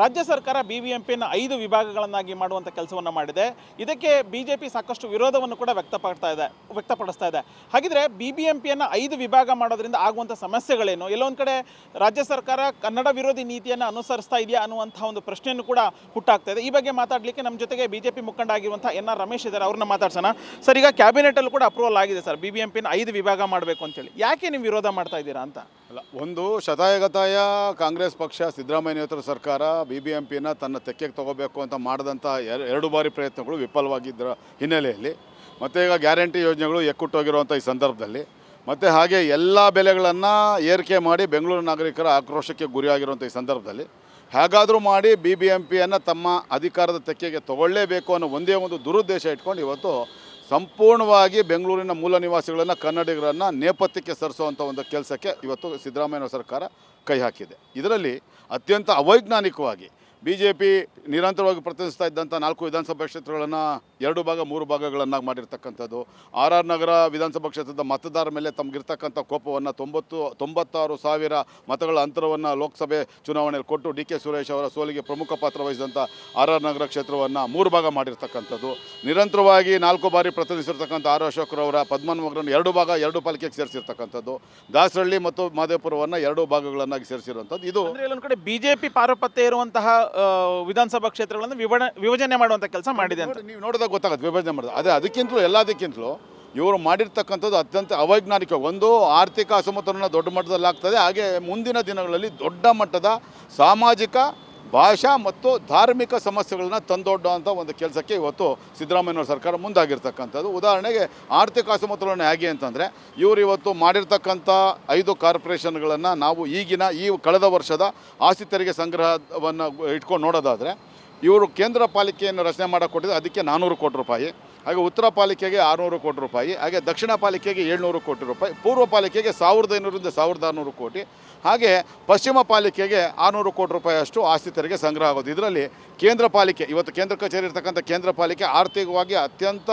ರಾಜ್ಯ ಸರ್ಕಾರ B B M ಪಿಯನ್ನು ಐದು ವಿಭಾಗಗಳನ್ನಾಗಿ ಮಾಡುವಂಥ ಕೆಲಸವನ್ನು ಮಾಡಿದೆ. ಇದಕ್ಕೆ ಬಿ ಜೆ ಪಿ ಸಾಕಷ್ಟು ವಿರೋಧವನ್ನು ಕೂಡ ವ್ಯಕ್ತಪಡ್ತಾ ಇದೆ, ವ್ಯಕ್ತಪಡಿಸ್ತಾ ಇದೆ. ಹಾಗಿದ್ರೆ ಬಿ ಬಿ ಎಂ ಪಿಯನ್ನು ಐದು ವಿಭಾಗ ಮಾಡೋದ್ರಿಂದ ಆಗುವಂಥ ಸಮಸ್ಯೆಗಳೇನು? ಎಲ್ಲೊಂದು ಕಡೆ ರಾಜ್ಯ ಸರ್ಕಾರ ಕನ್ನಡ ವಿರೋಧಿ ನೀತಿಯನ್ನು ಅನುಸರಿಸ್ತಾ ಇದೆಯಾ ಅನ್ನುವಂಥ ಒಂದು ಪ್ರಶ್ನೆಯನ್ನು ಕೂಡ ಹುಟ್ಟಾಗ್ತಾ ಇದೆ. ಈ ಬಗ್ಗೆ ಮಾತಾಡಲಿಕ್ಕೆ ನಮ್ಮ ಜೊತೆಗೆ ಬಿ ಜೆ ಪಿ ಮುಖಂಡ ಆಗಿರುವಂಥ ಎನ್ ಆರ್ ರಮೇಶ್ ಇದ್ದಾರೆ. ಅವ್ರನ್ನ ಮಾತಾಡ್ಸೋಣ. ಸರ್, ಈಗ ಕ್ಯಾಬಿನೆಟಲ್ಲೂ ಕೂಡ ಅಪ್ರೂವಲ್ ಆಗಿದೆ ಸರ್. ಬಿ ಬಿ ಎಂ ಪಿನ ಐದು ವಿಭಾಗ ಮಾಡಬೇಕು ಅಂತೇಳಿ ಯಾಕೆ ನೀವು ವಿರೋಧ ಮಾಡ್ತಾ ಇದ್ದೀರಾ ಅಂತ? ಅಲ್ಲ, ಒಂದು ಶತಾಯಗತಾಯ ಕಾಂಗ್ರೆಸ್ ಪಕ್ಷ ಸಿದ್ದರಾಮಯ್ಯ ನೇತೃತ್ವ ಸರ್ಕಾರ ಬಿ ಬಿ ಎಂ ಪಿನ ತನ್ನ ತೆಕ್ಕೆಗೆ ತಗೋಬೇಕು ಅಂತ ಮಾಡಿದಂಥ ಎರ- ಎರಡು ಬಾರಿ ಪ್ರಯತ್ನಗಳು ವಿಫಲವಾಗಿದ್ದರ ಹಿನ್ನೆಲೆಯಲ್ಲಿ. ಮತ್ತು ಈಗ ಗ್ಯಾರಂಟಿ ಯೋಜನೆಗಳು ಎಕ್ಕುಟ್ಟೋಗಿರುವಂಥ ಈ ಸಂದರ್ಭದಲ್ಲಿ. ಮತ್ತು ಹಾಗೆ ಎಲ್ಲ ಬೆಲೆಗಳನ್ನು ಏರಿಕೆ ಮಾಡಿ ಬೆಂಗಳೂರು ನಾಗರಿಕರ ಆಕ್ರೋಶಕ್ಕೆ ಗುರಿಯಾಗಿರುವಂಥ ಈ ಸಂದರ್ಭದಲ್ಲಿ. ಹೇಗಾದರೂ ಮಾಡಿ ಬಿ ಬಿ ಎಂ ಪಿಯನ್ನು ತಮ್ಮ ಅಧಿಕಾರದ ತೆಕ್ಕೆಗೆ ತಗೊಳ್ಳೇಬೇಕು ಅನ್ನೋ ಒಂದೇ ಒಂದು ದುರುದ್ದೇಶ ಇಟ್ಕೊಂಡು ಇವತ್ತು ಸಂಪೂರ್ಣವಾಗಿ ಬೆಂಗಳೂರಿನ ಮೂಲ ನಿವಾಸಿಗಳನ್ನು, ಕನ್ನಡಿಗರನ್ನು ನೇಪಥ್ಯಕ್ಕೆ ಸರಿಸುವಂಥ ಒಂದು ಕೆಲಸಕ್ಕೆ ಇವತ್ತು ಸಿದ್ದರಾಮಯ್ಯ ಸರ್ಕಾರ ಕೈ ಹಾಕಿದೆ. ಇದರಲ್ಲಿ ಅತ್ಯಂತ ಅವೈಜ್ಞಾನಿಕವಾಗಿ ಬಿ ಜೆ ಪಿ ನಿರಂತರವಾಗಿ ಪ್ರತಿನಿಧಿಸ್ತಾ ಇದ್ದಂಥ ನಾಲ್ಕು ವಿಧಾನಸಭಾ ಕ್ಷೇತ್ರಗಳನ್ನು ಎರಡು ಭಾಗ ಮೂರು ಭಾಗಗಳನ್ನಾಗಿ ಮಾಡಿರ್ತಕ್ಕಂಥದ್ದು. ಆರ್ ಆರ್ ನಗರ ವಿಧಾನಸಭಾ ಕ್ಷೇತ್ರದ ಮತದಾರರ ಮೇಲೆ ತಮಗಿರ್ತಕ್ಕಂಥ ಕೋಪವನ್ನು ತೊಂಬತ್ತು ತೊಂಬತ್ತಾರು ಸಾವಿರ ಮತಗಳ ಅಂತರವನ್ನು ಲೋಕಸಭೆ ಚುನಾವಣೆಯಲ್ಲಿ ಕೊಟ್ಟು ಡಿ ಕೆ ಸುರೇಶ್ ಅವರ ಸೋಲಿಗೆ ಪ್ರಮುಖ ಪಾತ್ರ ವಹಿಸಿದಂಥ ಆರ್ ಆರ್ ನಗರ ಕ್ಷೇತ್ರವನ್ನು ಮೂರು ಭಾಗ ಮಾಡಿರ್ತಕ್ಕಂಥದ್ದು. ನಿರಂತರವಾಗಿ ನಾಲ್ಕು ಬಾರಿ ಪ್ರತಿನಿಧಿಸಿರ್ತಕ್ಕಂಥ ಆರ್ ಅಶೋಕ್ರವರ ಪದ್ಮನ್ಮಗರನ್ನು ಎರಡು ಭಾಗ ಎರಡು ಪಾಲಿಕೆಗೆ ಸೇರಿಸಿರ್ತಕ್ಕಂಥದ್ದು. ದಾಸರಳ್ಳಿ ಮತ್ತು ಮಾದೇಪುರವನ್ನು ಎರಡು ಭಾಗಗಳನ್ನಾಗಿ ಸೇರಿಸಿರುವಂಥದ್ದು. ಇದು ಇಲ್ಲೊಂದು ಕಡೆ ಬಿಜೆಪಿ ಪಾರುಪತ್ಯ ಇರುವಂತಹ ವಿಧಾನಸಭಾ ಕ್ಷೇತ್ರಗಳನ್ನು ವಿಭಜನೆ ವಿಭಜನೆ ಮಾಡುವಂತ ಕೆಲಸ ಮಾಡಿದೆ ಅಂತ. ನೀವು ನೋಡಿದಾಗ ಗೊತ್ತಾಗುತ್ತೆ, ವಿಭಜನೆ ಮಾಡೋದು. ಅದೇ ಅದಕ್ಕಿಂತಲೂ, ಎಲ್ಲದಕ್ಕಿಂತಲೂ ಇವರು ಮಾಡಿರ್ತಕ್ಕಂಥದ್ದು ಅತ್ಯಂತ ಅವೈಜ್ಞಾನಿಕ ಒಂದು ಆರ್ಥಿಕ ಅಸಮತೋಲನ ದೊಡ್ಡ ಮಟ್ಟದಲ್ಲಿ ಆಗ್ತದೆ. ಹಾಗೆ ಮುಂದಿನ ದಿನಗಳಲ್ಲಿ ದೊಡ್ಡ ಮಟ್ಟದ ಸಾಮಾಜಿಕ, ಭಾಷಾ ಮತ್ತು ಧಾರ್ಮಿಕ ಸಮಸ್ಯೆಗಳನ್ನ ತಂದೊಡ್ಡುವಂಥ ಒಂದು ಕೆಲಸಕ್ಕೆ ಇವತ್ತು ಸಿದ್ದರಾಮಯ್ಯವ್ರ ಸರ್ಕಾರ ಮುಂದಾಗಿರ್ತಕ್ಕಂಥದ್ದು. ಉದಾಹರಣೆಗೆ, ಆರ್ಥಿಕ ಅಸಮತೋಲನ ಹೇಗೆ ಅಂತಂದರೆ, ಇವರು ಇವತ್ತು ಮಾಡಿರ್ತಕ್ಕಂಥ ಐದು ಕಾರ್ಪೊರೇಷನ್ಗಳನ್ನು ನಾವು ಈಗಿನ, ಈ ಕಳೆದ ವರ್ಷದ ಆಸ್ತಿ ತೆರಿಗೆ ಸಂಗ್ರಹವನ್ನು ಇಟ್ಕೊಂಡು ನೋಡೋದಾದರೆ ಇವರು ಕೇಂದ್ರ ಪಾಲಿಕೆಯನ್ನು ರಚನೆ ಮಾಡೋಕ್ಕೆ ಕೊಟ್ಟಿದ್ದು ಅದಕ್ಕೆ ನಾನ್ನೂರು ಕೋಟಿ ರೂಪಾಯಿ, ಹಾಗೆ ಉತ್ತರ ಪಾಲಿಕೆಗೆ ಆರುನೂರು ಕೋಟಿ ರೂಪಾಯಿ, ಹಾಗೆ ದಕ್ಷಿಣ ಪಾಲಿಕೆಗೆ ಏಳ್ನೂರು ಕೋಟಿ ರೂಪಾಯಿ, ಪೂರ್ವ ಪಾಲಿಕೆಗೆ ಸಾವಿರದ ಐನೂರಿಂದ ಸಾವಿರದ ಆರುನೂರು ಕೋಟಿ, ಹಾಗೆ ಪಶ್ಚಿಮ ಪಾಲಿಕೆಗೆ ಆರುನೂರು ಕೋಟಿ ರೂಪಾಯಿ ಅಷ್ಟು ಆಸ್ತಿ ತೆರಿಗೆ ಸಂಗ್ರಹ ಆಗೋದು. ಇದರಲ್ಲಿ ಕೇಂದ್ರ ಪಾಲಿಕೆ, ಇವತ್ತು ಕೇಂದ್ರ ಕಚೇರಿ ಇರ್ತಕ್ಕಂಥ ಕೇಂದ್ರ ಪಾಲಿಕೆ ಆರ್ಥಿಕವಾಗಿ ಅತ್ಯಂತ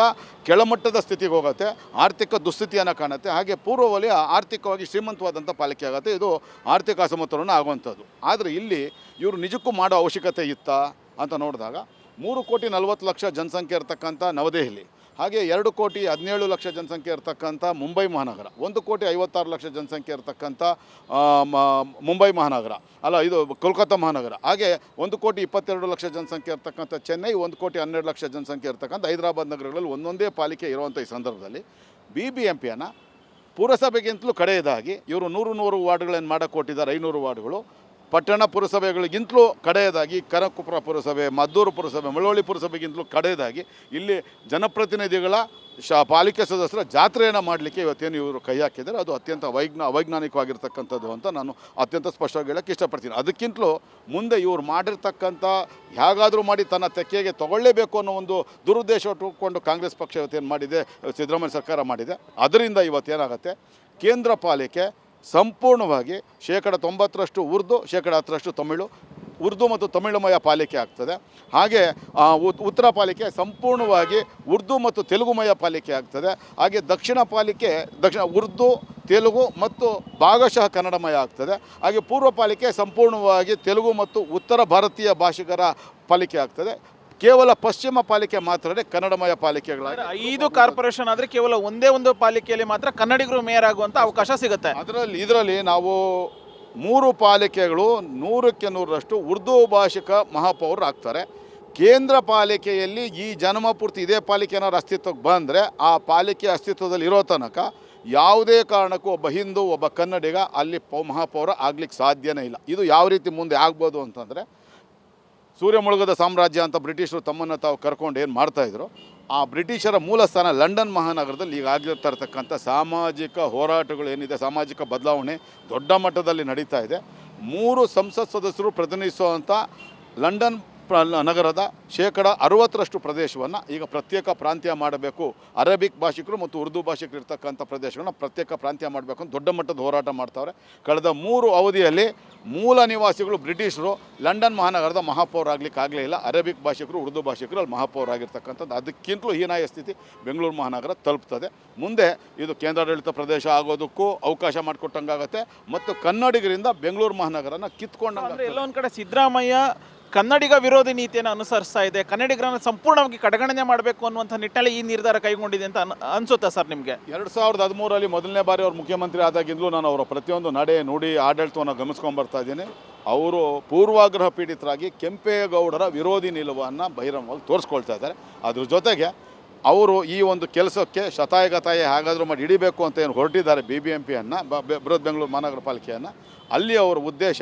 ಕೆಳಮಟ್ಟದ ಸ್ಥಿತಿಗೆ ಹೋಗುತ್ತೆ, ಆರ್ಥಿಕ ದುಸ್ಥಿತಿಯನ್ನು ಕಾಣುತ್ತೆ, ಹಾಗೆ ಪೂರ್ವ ವಲಯ ಆರ್ಥಿಕವಾಗಿ ಶ್ರೀಮಂತವಾದಂಥ ಪಾಲಿಕೆ ಆಗುತ್ತೆ. ಇದು ಆರ್ಥಿಕ ಅಸಮತೋಲನ ಆಗುವಂಥದ್ದು. ಆದರೆ ಇಲ್ಲಿ ಇವರು ನಿಜಕ್ಕೂ ಮಾಡೋ ಅವಶ್ಯಕತೆ ಇತ್ತಾ? ಅಂತ ನೋಡಿದಾಗ ಮೂರು ಕೋಟಿ ನಲವತ್ತು ಲಕ್ಷ ಜನಸಂಖ್ಯೆ ಇರತಕ್ಕಂಥ ನವದೆಹಲಿ, ಹಾಗೆ ಎರಡು ಕೋಟಿ ಹದಿನೇಳು ಲಕ್ಷ ಜನಸಂಖ್ಯೆ ಇರತಕ್ಕಂಥ ಮುಂಬೈ ಮಹಾನಗರ, ಒಂದು ಕೋಟಿ ಐವತ್ತಾರು ಲಕ್ಷ ಜನಸಂಖ್ಯೆ ಇರತಕ್ಕಂಥ ಮುಂಬೈ ಮಹಾನಗರ, ಅಲ್ಲ ಇದು ಕೋಲ್ಕತ್ತಾ ಮಹಾನಗರ, ಹಾಗೆ ಒಂದು ಕೋಟಿ ಇಪ್ಪತ್ತೆರಡು ಲಕ್ಷ ಜನಸಂಖ್ಯೆ ಇರತಕ್ಕಂಥ ಚೆನ್ನೈ, ಒಂದು ಕೋಟಿ ಹನ್ನೆರಡು ಲಕ್ಷ ಜನಸಂಖ್ಯೆ ಇರತಕ್ಕಂಥ ಹೈದರಾಬಾದ್ ನಗರಗಳಲ್ಲಿ ಒಂದೊಂದೇ ಪಾಲಿಕೆ ಇರುವಂಥ ಈ ಸಂದರ್ಭದಲ್ಲಿ ಬಿ ಬಿ ಎಂ ಪಿಯನ್ನು ಪುರಸಭೆಗಿಂತಲೂ ಕಡೆಯದಾಗಿ ಇವರು ನೂರು ನೂರು ವಾರ್ಡ್ಗಳನ್ನು ಮಾಡಕ್ಕೆ ಕೊಟ್ಟಿದ್ದಾರೆ, ಐನೂರು ವಾರ್ಡ್ಗಳು ಪಟ್ಟಣ ಪುರಸಭೆಗಳಿಗಿಂತಲೂ ಕಡೆಯದಾಗಿ ಕನಕಪುರ ಪುರಸಭೆ, ಮದ್ದೂರು ಪುರಸಭೆ, ಮಳವಳ್ಳಿ ಪುರಸಭೆಗಿಂತಲೂ ಕಡೆಯದಾಗಿ ಇಲ್ಲಿ ಜನಪ್ರತಿನಿಧಿಗಳ ಶ ಪಾಲಿಕೆ ಸದಸ್ಯರ ಜಾತ್ರೆಯನ್ನು ಮಾಡಲಿಕ್ಕೆ ಇವತ್ತೇನು ಇವರು ಕೈ ಹಾಕಿದ್ದಾರೆ. ಅದು ಅತ್ಯಂತ ವೈಜ್ಞಾ ಅವೈಜ್ಞಾನಿಕವಾಗಿರ್ತಕ್ಕಂಥದ್ದು ಅಂತ ನಾನು ಅತ್ಯಂತ ಸ್ಪಷ್ಟವಾಗಿ ಹೇಳಕ್ಕೆ ಇಷ್ಟಪಡ್ತೀನಿ. ಅದಕ್ಕಿಂತಲೂ ಮುಂದೆ ಇವರು ಮಾಡಿರ್ತಕ್ಕಂಥ ಹೇಗಾದರೂ ಮಾಡಿ ತನ್ನ ತೆಕ್ಕೆಗೆ ತಗೊಳ್ಳೇಬೇಕು ಅನ್ನೋ ಒಂದು ದುರುದ್ದೇಶ ಇಟ್ಟುಕೊಂಡು ಕಾಂಗ್ರೆಸ್ ಪಕ್ಷ ಇವತ್ತೇನು ಮಾಡಿದೆ, ಸಿದ್ದರಾಮಯ್ಯ ಸರ್ಕಾರ ಮಾಡಿದೆ. ಅದರಿಂದ ಇವತ್ತೇನಾಗುತ್ತೆ? ಕೇಂದ್ರ ಪಾಲಿಕೆ ಸಂಪೂರ್ಣವಾಗಿ ಶೇಕಡ ತೊಂಬತ್ತರಷ್ಟು ಉರ್ದು, ಶೇಕಡ ಹತ್ತರಷ್ಟು ತಮಿಳು. ಉರ್ದು ಮತ್ತು ತಮಿಳುಮಯ ಪಾಲಿಕೆ ಆಗ್ತದೆ. ಹಾಗೆ ಉತ್- ಉತ್ತರ ಪಾಲಿಕೆ ಸಂಪೂರ್ಣವಾಗಿ ಉರ್ದು ಮತ್ತು ತೆಲುಗುಮಯ ಪಾಲಿಕೆ ಆಗ್ತದೆ. ಹಾಗೆ ದಕ್ಷಿಣ ಪಾಲಿಕೆ, ದಕ್ಷಿಣ, ಉರ್ದು, ತೆಲುಗು ಮತ್ತು ಭಾಗಶಃ ಕನ್ನಡಮಯ ಆಗ್ತದೆ. ಹಾಗೆ ಪೂರ್ವ ಪಾಲಿಕೆ ಸಂಪೂರ್ಣವಾಗಿ ತೆಲುಗು ಮತ್ತು ಉತ್ತರ ಭಾರತೀಯ ಭಾಷಿಗರ ಪಾಲಿಕೆ ಆಗ್ತದೆ. ಕೇವಲ ಪಶ್ಚಿಮ ಪಾಲಿಕೆ ಮಾತ್ರನೇ ಕನ್ನಡಮಯ ಪಾಲಿಕೆಗಳಾಗಿ ಐದು ಕಾರ್ಪೊರೇಷನ್ ಆದರೆ ಕೇವಲ ಒಂದೇ ಒಂದು ಪಾಲಿಕೆಯಲ್ಲಿ ಮಾತ್ರ ಕನ್ನಡಿಗರು ಮೇಯರ್ ಆಗುವಂಥ ಅವಕಾಶ ಸಿಗುತ್ತೆ. ಅದರಲ್ಲಿ ಇದರಲ್ಲಿ ನಾವು ಮೂರು ಪಾಲಿಕೆಗಳು ನೂರಕ್ಕೆ ನೂರರಷ್ಟು ಉರ್ದು ಭಾಷಿಕ ಮಹಾಪೌರರು ಆಗ್ತಾರೆ. ಕೇಂದ್ರ ಪಾಲಿಕೆಯಲ್ಲಿ ಈ ಜನ್ಮ ಪೂರ್ತಿ ಇದೇ ಪಾಲಿಕೆ ಏನಾದ್ರು ಅಸ್ತಿತ್ವಕ್ಕೆ ಬಂದರೆ ಆ ಪಾಲಿಕೆ ಅಸ್ತಿತ್ವದಲ್ಲಿ ಇರೋ ತನಕ ಯಾವುದೇ ಕಾರಣಕ್ಕೂ ಒಬ್ಬ ಹಿಂದೂ ಒಬ್ಬ ಕನ್ನಡಿಗ ಅಲ್ಲಿ ಪೌ ಮಹಾಪೌರ ಆಗ್ಲಿಕ್ಕೆ ಸಾಧ್ಯನೇ ಇಲ್ಲ. ಇದು ಯಾವ ರೀತಿ ಮುಂದೆ ಆಗ್ಬೋದು ಅಂತಂದರೆ ಸೂರ್ಯ ಮುಳುಗದ ಸಾಮ್ರಾಜ್ಯ ಅಂತ ಬ್ರಿಟಿಷರು ತಮ್ಮನ್ನು ತಾವು ಕರ್ಕೊಂಡು ಏನು ಮಾಡ್ತಾಯಿದ್ರು ಆ ಬ್ರಿಟಿಷರ ಮೂಲ ಸ್ಥಾನ ಲಂಡನ್ ಮಹಾನಗರದಲ್ಲಿ ಈಗ ಆಗಿರ್ತಾ ಸಾಮಾಜಿಕ ಹೋರಾಟಗಳು ಏನಿದೆ, ಸಾಮಾಜಿಕ ಬದಲಾವಣೆ ದೊಡ್ಡ ಮಟ್ಟದಲ್ಲಿ ನಡೀತಾ ಇದೆ. ಮೂರು ಸಂಸತ್ ಸದಸ್ಯರು ಪ್ರತಿನಿಧಿಸುವಂಥ ಲಂಡನ್ ಪ್ರ ನಗರದ ಶೇಕಡ ಅರವತ್ತರಷ್ಟು ಪ್ರದೇಶವನ್ನು ಈಗ ಪ್ರತ್ಯೇಕ ಪ್ರಾಂತ್ಯ ಮಾಡಬೇಕು. ಅರೇಬಿಕ್ ಭಾಷಿಕರು ಮತ್ತು ಉರ್ದು ಭಾಷಿಕರು ಇರ್ತಕ್ಕಂಥ ಪ್ರದೇಶಗಳನ್ನ ಪ್ರತ್ಯೇಕ ಪ್ರಾಂತ್ಯ ಮಾಡಬೇಕು ಅಂತ ದೊಡ್ಡ ಮಟ್ಟದ ಹೋರಾಟ ಮಾಡ್ತಾವ್ರೆ. ಕಳೆದ ಮೂರು ಅವಧಿಯಲ್ಲಿ ಮೂಲ ನಿವಾಸಿಗಳು ಬ್ರಿಟಿಷರು, ಲಂಡನ್ ಮಹಾನಗರದ ಮಹಾಪೌರ ಆಗ್ಲಿಕ್ಕೆ ಆಗಲೇ ಇಲ್ಲ. ಅರೇಬಿಕ್ ಭಾಷಿಕರು, ಉರ್ದು ಭಾಷಿಕರು ಅಲ್ಲಿ ಮಹಾಪೌರ ಆಗಿರ್ತಕ್ಕಂಥದ್ದು. ಅದಕ್ಕಿಂತಲೂ ಹೀನಾಯ ಸ್ಥಿತಿ ಬೆಂಗಳೂರು ಮಹಾನಗರ ತಲುಪ್ತದೆ. ಮುಂದೆ ಇದು ಕೇಂದ್ರಾಡಳಿತ ಪ್ರದೇಶ ಆಗೋದಕ್ಕೂ ಅವಕಾಶ ಮಾಡಿಕೊಟ್ಟಂಗಾಗತ್ತೆ. ಮತ್ತು ಕನ್ನಡಿಗರಿಂದ ಬೆಂಗಳೂರು ಮಹಾನಗರನ ಕಿತ್ಕೊಂಡಂಗೆ ಎಲ್ಲೊಂದು ಕಡೆ ಸಿದ್ದರಾಮಯ್ಯ ಕನ್ನಡಿಗ ವಿರೋಧಿ ನೀತಿಯನ್ನು ಅನುಸರಿಸ್ತಾ ಇದೆ. ಕನ್ನಡಿಗರನ್ನು ಸಂಪೂರ್ಣವಾಗಿ ಕಡೆಗಣನೆ ಮಾಡಬೇಕು ಅನ್ನುವಂಥ ನಿಟ್ಟಿನಲ್ಲಿ ಈ ನಿರ್ಧಾರ ಕೈಗೊಂಡಿದೆ ಅಂತ ಅನ್, ಅನ್ಸುತ್ತಾ ಸರ್ ನಿಮಗೆ? ಎರಡು ಸಾವಿರದ ಹದಿಮೂರರಲ್ಲಿ ಮೊದಲನೇ ಬಾರಿ ಅವರು ಮುಖ್ಯಮಂತ್ರಿ ಆದಾಗಿಂದಲೂ ನಾನು ಅವರ ಪ್ರತಿಯೊಂದು ನಡೆ ನುಡಿ ಆಡಳಿತವನ್ನು ಗಮನಿಸ್ಕೊಂಡು ಬರ್ತಾ ಇದ್ದೀನಿ. ಅವರು ಪೂರ್ವಾಗ್ರಹ ಪೀಡಿತರಾಗಿ ಕೆಂಪೇಗೌಡರ ವಿರೋಧಿ ನಿಲುವನ್ನು ಬಹಿರಂಗವಾಗಿ ತೋರಿಸ್ಕೊಳ್ತಾ ಇದ್ದಾರೆ. ಅದ್ರ ಜೊತೆಗೆ ಅವರು ಈ ಒಂದು ಕೆಲಸಕ್ಕೆ ಶತಾಯಗತಾಯ ಹೇಗಾದರೂ ಮಾಡಿ ಹಿಡಿಬೇಕು ಅಂತ ಏನು ಹೊರಟಿದ್ದಾರೆ ಬಿ ಬಿ ಎಂ ಪಿಯನ್ನು ಬೃಹತ್ ಬೆಂಗಳೂರು ಮಹಾನಗರ ಪಾಲಿಕೆಯನ್ನು. ಅಲ್ಲಿ ಅವರ ಉದ್ದೇಶ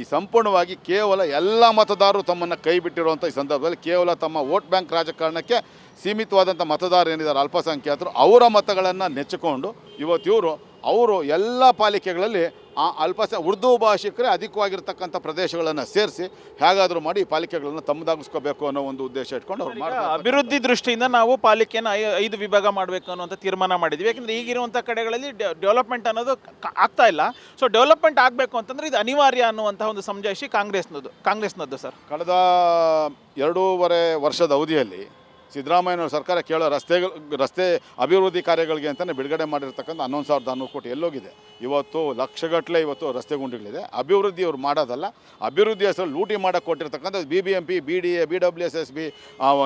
ಈ ಸಂಪೂರ್ಣವಾಗಿ ಕೇವಲ ಎಲ್ಲ ಮತದಾರರು ತಮ್ಮನ್ನು ಕೈ ಬಿಟ್ಟಿರುವಂಥ ಈ ಸಂದರ್ಭದಲ್ಲಿ ಕೇವಲ ತಮ್ಮ ವೋಟ್ ಬ್ಯಾಂಕ್ ರಾಜಕಾರಣಕ್ಕೆ ಸೀಮಿತವಾದಂಥ ಮತದಾರರು ಏನಿದ್ದಾರೆ, ಅಲ್ಪಸಂಖ್ಯಾತರು, ಅವರ ಮತಗಳನ್ನು ನೆಚ್ಚಿಕೊಂಡು ಇವತ್ತು ಇವರು ಅವರು ಎಲ್ಲ ಪಾಲಿಕೆಗಳಲ್ಲಿ ಆ ಅಲ್ಪಸ ಉರ್ದು ಭಾಷಿಕರೇ ಅಧಿಕವಾಗಿರ್ತಕ್ಕಂಥ ಪ್ರದೇಶಗಳನ್ನು ಸೇರಿಸಿ ಹೇಗಾದರೂ ಮಾಡಿ ಪಾಲಿಕೆಗಳನ್ನು ತಮ್ಮದಾಗಿಸ್ಕೋಬೇಕು ಅನ್ನೋ ಒಂದು ಉದ್ದೇಶ ಇಟ್ಕೊಂಡು ಅವ್ರು ಮಾಡ್ತಾರೆ ಅಭಿವೃದ್ಧಿ ದೃಷ್ಟಿಯಿಂದ ನಾವು ಪಾಲಿಕೆನ ಐ- ಐದು ವಿಭಾಗ ಮಾಡಬೇಕು ಅನ್ನುವಂಥ ತೀರ್ಮಾನ ಮಾಡಿದ್ವಿ. ಯಾಕಂದ್ರೆ ಈಗಿರುವಂಥ ಕಡೆಗಳಲ್ಲಿ ಡೆವಲಪ್ಮೆಂಟ್ ಅನ್ನೋದು ಆಗ್ತಾ ಇಲ್ಲ. ಸೊ ಡೆವಲಪ್ಮೆಂಟ್ ಆಗಬೇಕು ಅಂತಂದ್ರೆ ಇದು ಅನಿವಾರ್ಯ ಅನ್ನುವಂಥ ಒಂದು ಸಮಜಾಯಿಷಿ ಕಾಂಗ್ರೆಸ್ನದು ಕಾಂಗ್ರೆಸ್ನದ್ದು ಸರ್ ಕಳೆದ ಎರಡೂವರೆ ವರ್ಷದ ಅವಧಿಯಲ್ಲಿ ಸಿದ್ದರಾಮಯ್ಯನವ್ರ ಸರ್ಕಾರ ಕೇಳೋ ರಸ್ತೆಗಳು ರಸ್ತೆ ಅಭಿವೃದ್ಧಿ ಕಾರ್ಯಗಳಿಗೆ ಅಂತಲೇ ಬಿಡುಗಡೆ ಮಾಡಿರ್ತಕ್ಕಂಥ ಹನ್ನೊಂದು ಸಾವಿರದ ಹನ್ನೂರು ಕೋಟಿ ಎಲ್ಲೋಗಿದೆ. ಇವತ್ತು ಲಕ್ಷಗಟ್ಟಲೆ ಇವತ್ತು ರಸ್ತೆ ಗುಂಡಿಗಳಿದೆ. ಅಭಿವೃದ್ಧಿ ಅವ್ರು ಮಾಡೋದಲ್ಲ. ಅಭಿವೃದ್ಧಿ ಹೆಸರು ಲೂಟಿ ಮಾಡಕ್ಕೆ ಕೊಟ್ಟಿರ್ತಕ್ಕಂಥ B B M P B D A B W S S B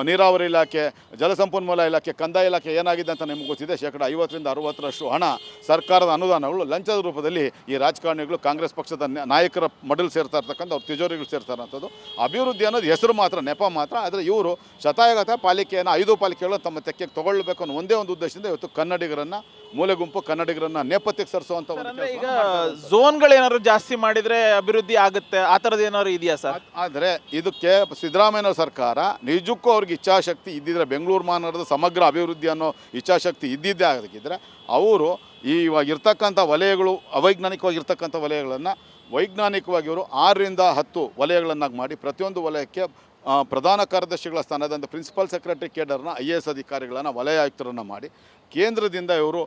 ನೀರಾವರಿ ಇಲಾಖೆ ಜಲಸಂಪನ್ಮೂಲ ಇಲಾಖೆ, ಕಂದಾಯ ಇಲಾಖೆ ಏನಾಗಿದೆ ಅಂತ ನಿಮ್ಗೆ ಗೊತ್ತಿದೆ? ಶೇಕಡ ಐವತ್ತರಿಂದ ಅರುವತ್ತರಷ್ಟು ಹಣ ಸರ್ಕಾರದ ಅನುದಾನಗಳು ಲಂಚದ ರೂಪದಲ್ಲಿ ಈ ರಾಜಕಾರಣಿಗಳು ಕಾಂಗ್ರೆಸ್ ಪಕ್ಷದ ನಾಯಕರ ಮಡಲ್ ಸೇರ್ತಾ ಇರ್ತಕ್ಕಂಥ ಅವ್ರ ತಿಜೋರಿಗಳು ಸೇರ್ತಾರಂಥದ್ದು ಅಭಿವೃದ್ಧಿ ಅನ್ನೋದು ಹೆಸರು ಮಾತ್ರ, ನೆಪ ಮಾತ್ರ. ಆದರೆ ಇವರು ಶತಾಯಗತ ಪಾಲಿಕೆಯನ್ನು ಐದು ಪಾಲಿಕೆಗಳನ್ನು ತಮ್ಮ ತೆಕ್ಕೆಗೆ ತಗೊಳ್ಬೇಕು ಅನ್ನೋ ಒಂದೇ ಒಂದು ಉದ್ದೇಶದಿಂದ ಇವತ್ತು ಕನ್ನಡಿಗರನ್ನ ಮೂಲೆ ಗುಂಪು ಕನ್ನಡಿಗರನ್ನ ನೇಪಥ್ಯಕ್ಕೆ ಸರಿಸುವಂತ ಈಗ ಝೋನ್ಗಳೇನಾದ್ರು ಝೋನ್ಗಳು ಏನಾದ್ರು ಜಾಸ್ತಿ ಮಾಡಿದ್ರೆ ಅಭಿವೃದ್ಧಿ ಆಗುತ್ತೆ ಆ ಥರದ್ದು ಏನಾದ್ರು ಇದೆಯಾ ಸರ್? ಆದರೆ ಇದಕ್ಕೆ ಸಿದ್ದರಾಮಯ್ಯ ಸರ್ಕಾರ ನಿಜಕ್ಕೂ ಅವ್ರಿಗೆ ಇಚ್ಛಾಶಕ್ತಿ ಇದ್ದಿದ್ರೆ ಬೆಂಗಳೂರು ಮಹಾನಗರದ ಸಮಗ್ರ ಅಭಿವೃದ್ಧಿ ಅನ್ನೋ ಇಚ್ಛಾಶಕ್ತಿ ಇದ್ದಿದ್ದೇ ಆಗಿದ್ರೆ ಅವರು ಈ ಇವಾಗ ಇರ್ತಕ್ಕಂಥ ವಲಯಗಳು ಅವೈಜ್ಞಾನಿಕವಾಗಿರ್ತಕ್ಕಂಥ ವಲಯಗಳನ್ನು ವೈಜ್ಞಾನಿಕವಾಗಿ ಅವರು ಆರರಿಂದ ಹತ್ತು ವಲಯಗಳನ್ನಾಗಿ ಮಾಡಿ ಪ್ರತಿಯೊಂದು ವಲಯಕ್ಕೆ ಪ್ರಧಾನ ಕಾರ್ಯದರ್ಶಿಗಳ ಸ್ಥಾನದಂತ ಪ್ರಿನ್ಸಿಪಲ್ ಸೆಕ್ರೆಟರಿ ಕೇಡರ್ನ ಐ ಎ ಎಸ್ ಅಧಿಕಾರಿಗಳನ್ನು ವಲಯ ಆಯುಕ್ತರನ್ನು ಮಾಡಿ ಕೇಂದ್ರದಿಂದ ಇವರು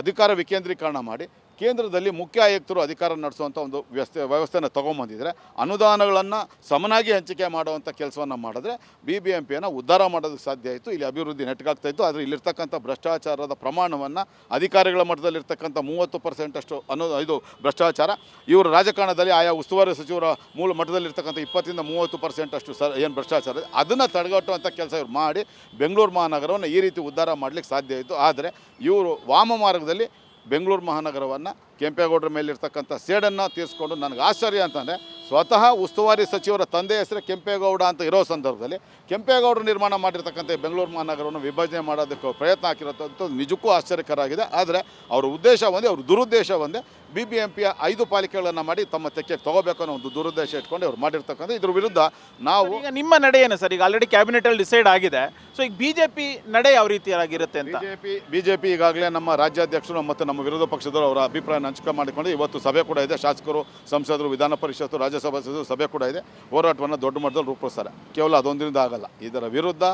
ಅಧಿಕಾರ ವಿಕೇಂದ್ರೀಕರಣ ಮಾಡಿ ಕೇಂದ್ರದಲ್ಲಿ ಮುಖ್ಯ ಆಯುಕ್ತರು ಅಧಿಕಾರ ನಡೆಸುವಂಥ ಒಂದು ವ್ಯವಸ್ಥೆ, ವ್ಯವಸ್ಥೆನ ತೊಗೊಂಬಂದಿದ್ರೆ ಅನುದಾನಗಳನ್ನು ಸಮನಾಗಿ ಹಂಚಿಕೆ ಮಾಡುವಂಥ ಕೆಲಸವನ್ನು ಮಾಡಿದ್ರೆ ಬಿ ಬಿ ಎಂ ಪಿಯನ್ನು ಉದ್ಧಾರ ಮಾಡೋದಕ್ಕೆ ಸಾಧ್ಯ ಆಯಿತು. ಇಲ್ಲಿ ಅಭಿವೃದ್ಧಿ ನೆಟ್ಗಾಗ್ತಾ ಇತ್ತು. ಆದರೆ ಇಲ್ಲಿರ್ತಕ್ಕಂಥ ಭ್ರಷ್ಟಾಚಾರದ ಪ್ರಮಾಣವನ್ನು ಅಧಿಕಾರಿಗಳ ಮಟ್ಟದಲ್ಲಿರ್ತಕ್ಕಂಥ ಮೂವತ್ತು ಪರ್ಸೆಂಟಷ್ಟು ಅನ್ನೋ ಇದು ಭ್ರಷ್ಟಾಚಾರ. ಇವರು ರಾಜಕಾರಣದಲ್ಲಿ ಆಯಾ ಉಸ್ತುವಾರಿ ಸಚಿವರ ಮೂಲ ಮಟ್ಟದಲ್ಲಿರ್ತಕ್ಕಂಥ ಇಪ್ಪತ್ತರಿಂದ ಮೂವತ್ತು ಪರ್ಸೆಂಟಷ್ಟು ಸರ್, ಏನು ಭ್ರಷ್ಟಾಚಾರ. ಅದನ್ನು ತಡೆಗಟ್ಟುವಂಥ ಕೆಲಸ ಇವರು ಮಾಡಿ ಬೆಂಗಳೂರು ಮಹಾನಗರವನ್ನು ಈ ರೀತಿ ಉದ್ಧಾರ ಮಾಡಲಿಕ್ಕೆ ಸಾಧ್ಯ ಆಯಿತು. ಆದರೆ ಇವರು ವಾಮ ಮಾರ್ಗದಲ್ಲಿ ಬೆಂಗಳೂರು ಮಹಾನಗರವನ್ನು ಕೆಂಪೇಗೌಡರ ಮೇಲಿರ್ತಕ್ಕಂಥ ಸೇಡನ್ನು ತೀರಿಸ್ಕೊಂಡು ನನಗೆ ಆಶ್ಚರ್ಯ ಅಂತಂದರೆ ಸ್ವತಃ ಉಸ್ತುವಾರಿ ಸಚಿವರ ತಂದೆ ಹೆಸರು ಕೆಂಪೇಗೌಡ ಅಂತ ಇರೋ ಸಂದರ್ಭದಲ್ಲಿ ಕೆಂಪೇಗೌಡರು ನಿರ್ಮಾಣ ಮಾಡಿರ್ತಕ್ಕಂಥ ಬೆಂಗಳೂರು ಮಹಾನಗರವನ್ನು ವಿಭಜನೆ ಮಾಡೋದಕ್ಕೆ ಪ್ರಯತ್ನ ಹಾಕಿರೋಂಥದ್ದು ನಿಜಕ್ಕೂ ಆಶ್ಚರ್ಯಕರ ಆಗಿದೆ ಆದರೆ ಅವರ ಉದ್ದೇಶ ಒಂದೇ, ಅವ್ರ ದುರುದ್ದೇಶ ಒಂದೇ. ಬಿ ಬಿ ಎಂ ಪಿಯ ಐದು ಪಾಲಿಕೆಗಳನ್ನು ಮಾಡಿ ತಮ್ಮ ತೆಕ್ಕೆಗೆ ತಗೋಬೇಕು ಅನ್ನೋ ಒಂದು ದುರುದ್ದೇಶ ಇಟ್ಕೊಂಡು ಅವ್ರು ಮಾಡಿರ್ತಕ್ಕಂಥ ಇದ್ರ ವಿರುದ್ಧ ನಾವು ಈಗ ನಿಮ್ಮ ನಡೆ ಏನು ಸರ್? ಈಗ ಆಲ್ರೆಡಿ ಕ್ಯಾಬಿನೆಟ್ ಅಲ್ಲಿ ಡಿಸೈಡ್ ಆಗಿದೆ. ಸೊ ಈಗ ಬಿಜೆಪಿ ನಡೆ ಯಾವ ರೀತಿಯಾಗಿರುತ್ತೆ ಅಂತ? ಬಿಜೆಪಿ ಬಿಜೆಪಿ ಈಗಾಗಲೇ ನಮ್ಮ ರಾಜ್ಯಾಧ್ಯಕ್ಷರು ಮತ್ತು ನಮ್ಮ ವಿರೋಧ ಪಕ್ಷದವರು ಅವರ ಅಭಿಪ್ರಾಯ ಹಂಚಿಕೆ ಮಾಡಿಕೊಂಡು ಇವತ್ತು ಸಭೆ ಕೂಡ ಇದೆ. ಶಾಸಕರು ಸಂಸದರು ವಿಧಾನ ಪರಿಷತ್ತು ರಾಜ್ಯಸಭಾ ಸದಸ್ಯರು ಸಭೆ ಕೂಡ ಇದೆ. ಹೋರಾಟವನ್ನು ದೊಡ್ಡ ಮಟ್ಟದಲ್ಲಿ ರೂಪಿಸ್ತಾರೆ ಕೇವಲ ಅದೊಂದರಿಂದ ಆಗಲ್ಲ. ಇದರ ವಿರುದ್ಧ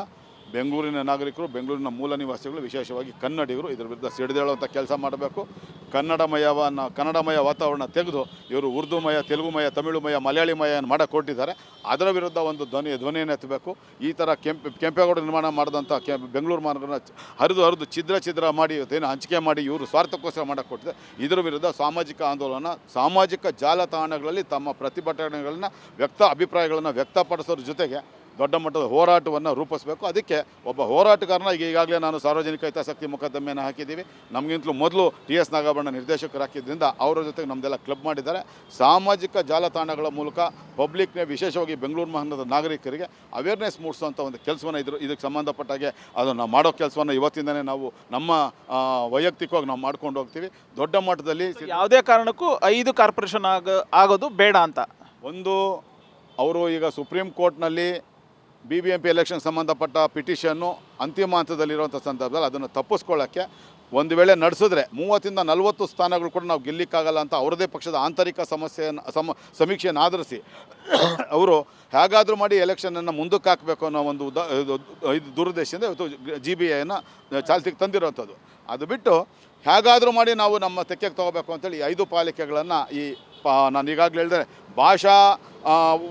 ಬೆಂಗಳೂರಿನ ನಾಗರಿಕರು, ಬೆಂಗಳೂರಿನ ಮೂಲ ನಿವಾಸಿಗಳು, ವಿಶೇಷವಾಗಿ ಕನ್ನಡಿಗರು ಇದರ ವಿರುದ್ಧ ಸಿಡಿದೇಳುವಂಥ ಕೆಲಸ ಮಾಡಬೇಕು. ಕನ್ನಡಮಯವನ್ನು, ಕನ್ನಡಮಯ ವಾತಾವರಣ ತೆಗೆದು ಇವರು ಉರ್ದುಮಯ, ತೆಲುಗುಮಯ, ತಮಿಳುಮಯ, ಮಲಯಾಳಿಮಯ ಮಾಡಕ್ಕೆ ಕೊಟ್ಟಿದ್ದಾರೆ ಅದರ ವಿರುದ್ಧ ಒಂದು ಧ್ವನಿ, ಧ್ವನಿಯನ್ನು ಎತ್ತಬೇಕು. ಈ ಥರ ಕೆಂಪೆ, ಕೆಂಪೇಗೌಡ ನಿರ್ಮಾಣ ಮಾಡಿದಂಥ ಕೆ, ಬೆಂಗಳೂರು ಮಾರ್ಗನ ಹರಿದು ಹರಿದು ಛಿದ್ರ ಛಿದ್ರ ಮಾಡಿ ಏನು ಹಂಚಿಕೆ ಮಾಡಿ ಇವರು ಸ್ವಾರ್ಥಕ್ಕೋಸ್ಕರ ಮಾಡಕ್ಕೆ ಕೊಟ್ಟಿದೆ ಇದರ ವಿರುದ್ಧ ಸಾಮಾಜಿಕ ಆಂದೋಲನ, ಸಾಮಾಜಿಕ ಜಾಲತಾಣಗಳಲ್ಲಿ ತಮ್ಮ ಪ್ರತಿಭಟನೆಗಳನ್ನು, ವ್ಯಕ್ತ ಅಭಿಪ್ರಾಯಗಳನ್ನು ವ್ಯಕ್ತಪಡಿಸೋದ್ರ ಜೊತೆಗೆ ದೊಡ್ಡ ಮಟ್ಟದ ಹೋರಾಟವನ್ನು ರೂಪಿಸಬೇಕು. ಅದಕ್ಕೆ ಒಬ್ಬ ಹೋರಾಟಗಾರನ ಈಗ ಈಗಾಗಲೇ ನಾನು ಸಾರ್ವಜನಿಕ ಹಿತಾಸಕ್ತಿ ಮೊಕದ್ದಮೆಯನ್ನು ಹಾಕಿದ್ದೀವಿ. ನಮಗಿಂತಲೂ ಮೊದಲು ಟಿ ಎಸ್ ನಾಗಾಭರಣ ನಿರ್ದೇಶಕರು ಹಾಕಿದ್ರಿಂದ ಅವರ ಜೊತೆಗೆ ನಮ್ಮದೆಲ್ಲ ಕ್ಲಬ್ ಮಾಡಿದ್ದಾರೆ. ಸಾಮಾಜಿಕ ಜಾಲತಾಣಗಳ ಮೂಲಕ ಪಬ್ಲಿಕ್ನೇ ವಿಶೇಷವಾಗಿ ಬೆಂಗಳೂರು ಮಹಾನಗರದ ನಾಗರಿಕರಿಗೆ ಅವೇರ್ನೆಸ್ ಮೂಡಿಸುವಂಥ ಒಂದು ಕೆಲಸವನ್ನು ಇದ್ರು. ಇದಕ್ಕೆ ಸಂಬಂಧಪಟ್ಟಾಗೆ ಅದನ್ನು ಮಾಡೋ ಕೆಲಸವನ್ನು ಇವತ್ತಿಂದನೇ ನಾವು ನಮ್ಮ ವೈಯಕ್ತಿಕವಾಗಿ ನಾವು ಮಾಡ್ಕೊಂಡು ಹೋಗ್ತೀವಿ. ದೊಡ್ಡ ಮಟ್ಟದಲ್ಲಿ ಯಾವುದೇ ಕಾರಣಕ್ಕೂ ಐದು ಕಾರ್ಪೊರೇಷನ್ ಆಗ ಆಗೋದು ಬೇಡ ಅಂತ. ಒಂದು ಅವರು ಈಗ ಸುಪ್ರೀಂ ಕೋರ್ಟ್ನಲ್ಲಿ B B M P election ಸಂಬಂಧಪಟ್ಟ ಪಿಟಿಷನ್ನು ಅಂತಿಮ ಹಂತದಲ್ಲಿರುವಂಥ ಸಂದರ್ಭದಲ್ಲಿ ಅದನ್ನು ತಪ್ಪಿಸ್ಕೊಳ್ಳೋಕ್ಕೆ ಒಂದು ವೇಳೆ ನಡೆಸಿದ್ರೆ ಮೂವತ್ತಿಂದ ನಲವತ್ತು ಸ್ಥಾನಗಳು ಕೂಡ ನಾವು ಗೆಲ್ಲಿಕ್ಕಾಗಲ್ಲ ಅಂತ ಅವರದೇ ಪಕ್ಷದ ಆಂತರಿಕ ಸಮಸ್ಯೆಯನ್ನು ಸಮ ಸಮೀಕ್ಷೆಯನ್ನು ಆಧರಿಸಿ ಅವರು ಹೇಗಾದರೂ ಮಾಡಿ ಎಲೆಕ್ಷನನ್ನು ಮುಂದಕ್ಕೆ ಹಾಕಬೇಕು ಅನ್ನೋ ಒಂದು ಉದ ಇದು ದುರುದ್ದೇಶದಿಂದ ಇವತ್ತು ಜಿ ಬಿ ಐನ ಚಾಲ್ತಿಗೆ ತಂದಿರೋವಂಥದ್ದು. ಅದು ಬಿಟ್ಟು ಹೇಗಾದರೂ ಮಾಡಿ ನಾವು ನಮ್ಮ ತೆಕ್ಕೆಗೆ ತೊಗೋಬೇಕು ಅಂತೇಳಿ ಐದು ಪಾಲಿಕೆಗಳನ್ನು ಈ ಪಾ ನಾನು ಈಗಾಗಲೇ ಹೇಳಿದೆ ಭಾಷಾ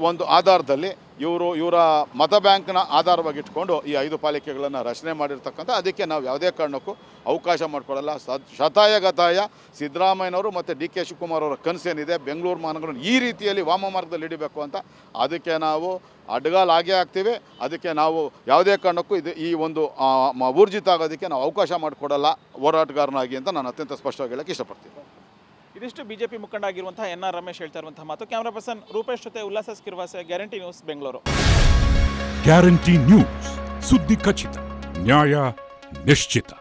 ಒಂದು ಆಧಾರದಲ್ಲಿ ಇವರು ಇವರ ಮತ ಬ್ಯಾಂಕ್ನ ಆಧಾರವಾಗಿ ಇಟ್ಕೊಂಡು ಈ ಐದು ಪಾಲಿಕೆಗಳನ್ನು ರಚನೆ ಮಾಡಿರ್ತಕ್ಕಂಥ ಅದಕ್ಕೆ ನಾವು ಯಾವುದೇ ಕಾರಣಕ್ಕೂ ಅವಕಾಶ ಮಾಡಿಕೊಡಲ್ಲ ಶತಾಯ ಗತಾಯ ಸಿದ್ದರಾಮಯ್ಯನವರು ಮತ್ತು ಡಿ ಕೆ ಶಿವಕುಮಾರ್ ಅವರ ಕನಸೇನಿದೆ, ಬೆಂಗಳೂರು ಮಹಾನಗರ ಈ ರೀತಿಯಲ್ಲಿ ವಾಮ ಮಾರ್ಗದಲ್ಲಿ ಹಿಡಿಬೇಕು ಅಂತ ಅದಕ್ಕೆ ನಾವು ಅಡ್ಗಾಲ್ ಆಗೇ ಆಗ್ತೀವಿ. ಅದಕ್ಕೆ ನಾವು ಯಾವುದೇ ಕಾರಣಕ್ಕೂ ಇದು ಈ ಒಂದು ಊರ್ಜಿತ ಆಗೋದಕ್ಕೆ ನಾವು ಅವಕಾಶ ಮಾಡಿಕೊಡಲ್ಲ, ಹೋರಾಟಗಾರನಾಗಿ ಅಂತ ನಾನು ಅತ್ಯಂತ ಸ್ಪಷ್ಟವಾಗಿ ಹೇಳೋಕ್ಕೆ ಇಷ್ಟಪಡ್ತೀನಿ. ಇದಿಷ್ಟು ಬಿಜೆಪಿ ಮುಖಂಡ ಆಗಿರುವಂತಹ ಎನ್ ಆರ್ ರಮೇಶ್ ಹೇಳ್ತಾ ಇರುವಂತಹ ಮಾತು. ಕ್ಯಾಮರಾ ಪರ್ಸನ್ ರೂಪೇಶ್ ಜೊತೆ Ullas ಸ್ಕಿರ್ವಾಸೆ guarantee news Bengaluru guarantee news ಸುದ್ದಿ ಖಚಿತ, ನ್ಯಾಯ ನಿಶ್ಚಿತ.